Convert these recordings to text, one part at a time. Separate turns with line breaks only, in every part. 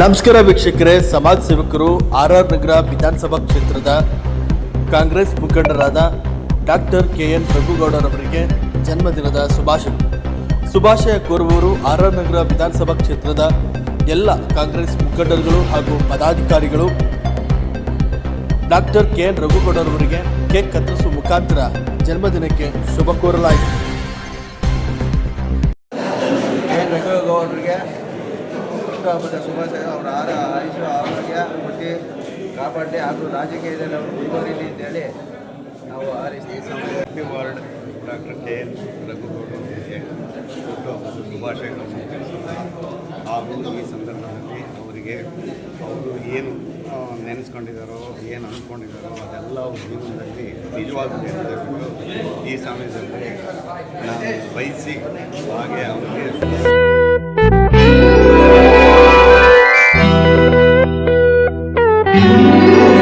ನಮಸ್ಕಾರ ವೀಕ್ಷಕರೇ, ಸಮಾಜ ಸೇವಕರು, ಆರ್ ಆರ್ ನಗರ ವಿಧಾನಸಭಾ ಕ್ಷೇತ್ರದ ಕಾಂಗ್ರೆಸ್ ಮುಖಂಡರಾದ ಡಾಕ್ಟರ್ ಕೆ ಎನ್ ರಘುಗೌಡರವರಿಗೆ ಜನ್ಮದಿನದ ಶುಭಾಶಯ. ಶುಭಾಶಯ ಕೋರುವವರು ಆರ್ ಆರ್ ನಗರ ವಿಧಾನಸಭಾ ಕ್ಷೇತ್ರದ ಎಲ್ಲ ಕಾಂಗ್ರೆಸ್ ಮುಖಂಡರುಗಳು ಹಾಗೂ ಪದಾಧಿಕಾರಿಗಳು. ಡಾಕ್ಟರ್ ಕೆ ಎನ್ ರಘುಗೌಡರವರಿಗೆ ಕೇಕ್ ಕತ್ತರಿಸುವ ಮುಖಾಂತರ ಜನ್ಮದಿನಕ್ಕೆ ಶುಭ ಕೋರಲಾಯಿತು.
ಕೆ ರಘುಗೌಡರಿಗೆ ಹುಟ್ಟುಹಬ್ಬದ ಶುಭಾಶಯ ಅವರ. ಆರ ಆಯುಷು ಆರೋಗ್ಯ ಹುಟ್ಟಿ ಕಾಪಾಡಿ ಹಾಗೂ ರಾಜಕೀಯದಲ್ಲಿ ಅವರು ಮುಂದುವರಿಲಿ ಅಂತೇಳಿ ನಾವು
ಆರಿಸಿ ward doctor K N Raghugowda ಹುಟ್ಟುಹಬ್ಬದ ಶುಭಾಶಯಗಳನ್ನು ಈ ಸಂದರ್ಭದಲ್ಲಿ ಅವರಿಗೆ ಅವರು ಏನು ನೆನೆಸ್ಕೊಂಡಿದ್ದಾರೋ, ಏನು ಅಂದ್ಕೊಂಡಿದ್ದಾರೋ ಅದೆಲ್ಲ ಅವ್ರ ಜೀವನದಲ್ಲಿ ನಿಜವಾಗ್ಲೂ ಈ ಸಮಯದಲ್ಲಿ ನಾನು ಬಯಸಿ ಹಾಗೆ ಅವರಿಗೆ
Música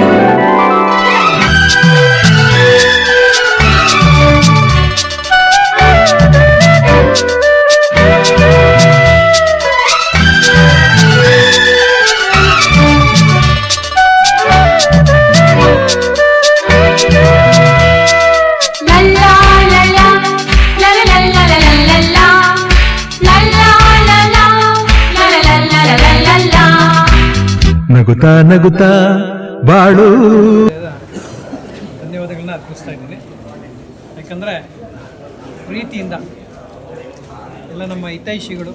ನಗುತ್ತಾ ನಗುತ್ತಾ, ಬಾಳು.
ಧನ್ಯವಾದಗಳನ್ನ ಅರ್ಪಿಸ್ತಾ ಇದ್ದೀನಿ. ಯಾಕಂದರೆ ಪ್ರೀತಿಯಿಂದ ಎಲ್ಲ ನಮ್ಮ ಹಿತೈಷಿಗಳು,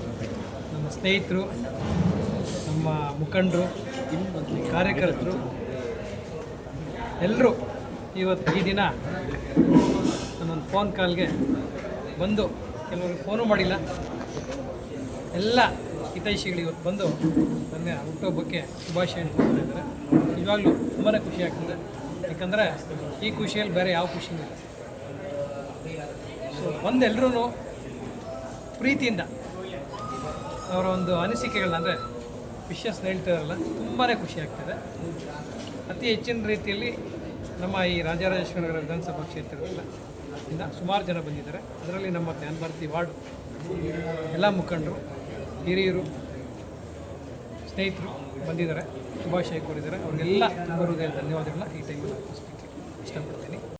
ನಮ್ಮ ಸ್ನೇಹಿತರು, ನಮ್ಮ ಮುಖಂಡರು, ಕಾರ್ಯಕರ್ತರು ಎಲ್ಲರೂ ಇವತ್ತು ಈ ದಿನ ನನ್ನೊಂದು ಫೋನ್ ಕಾಲ್ಗೆ ಬಂದು ಕೆಲವರು ಫೋನು ಮಾಡಿಲ್ಲ. ಎಲ್ಲ ಹಿತೈಷಿಗಳು ಇವತ್ತು ಬಂದು ನನ್ನ ಹುಟ್ಟುಹಬ್ಬಕ್ಕೆ ಶುಭಾಶಯನ ಕೊಡ್ತಾ ಇದ್ದಾರೆ. ನಿಜವಾಗ್ಲೂ ತುಂಬಾ ಖುಷಿ ಆಗ್ತದೆ. ಯಾಕಂದರೆ ಈ ಖುಷಿಯಲ್ಲಿ ಬೇರೆ ಯಾವ ಖುಷಿನೂ ಇಲ್ಲ. ಸೊ ಬಂದೆಲ್ಲರೂ ಪ್ರೀತಿಯಿಂದ ಅವರ ಒಂದು ಅನಿಸಿಕೆಗಳನ್ನ ಅಂದರೆ ವಿಷಸ್ ಹೇಳ್ತಾರಲ್ಲ ತುಂಬಾ ಖುಷಿ ಆಗ್ತದೆ. ಅತಿ ಹೆಚ್ಚಿನ ರೀತಿಯಲ್ಲಿ ನಮ್ಮ ಈ ರಾಜರಾಜೇಶ್ವರನಗರ ವಿಧಾನಸಭಾ ಕ್ಷೇತ್ರದಿಂದ ಇಂದ ಸುಮಾರು ಜನ ಬಂದಿದ್ದಾರೆ. ಅದರಲ್ಲಿ ನಮ್ಮ ಧ್ಯಾನ್ ಭಾರತಿ ವಾರ್ಡ್ ಎಲ್ಲ ಮುಖಂಡರು ಹಿರಿಯರು ಸ್ನೇಹಿತರು ಬಂದಿದ್ದಾರೆ. ಶುಭಾಶಯ ಕೋರಿದ್ದಾರೆ. ಅವರಿಗೆಲ್ಲ ತುಂಬ ಹೃದಯ ಧನ್ಯವಾದಗಳನ್ನ ಈ ಟೈಮಲ್ಲಿ ಇಷ್ಟಪಡ್ತೀನಿ.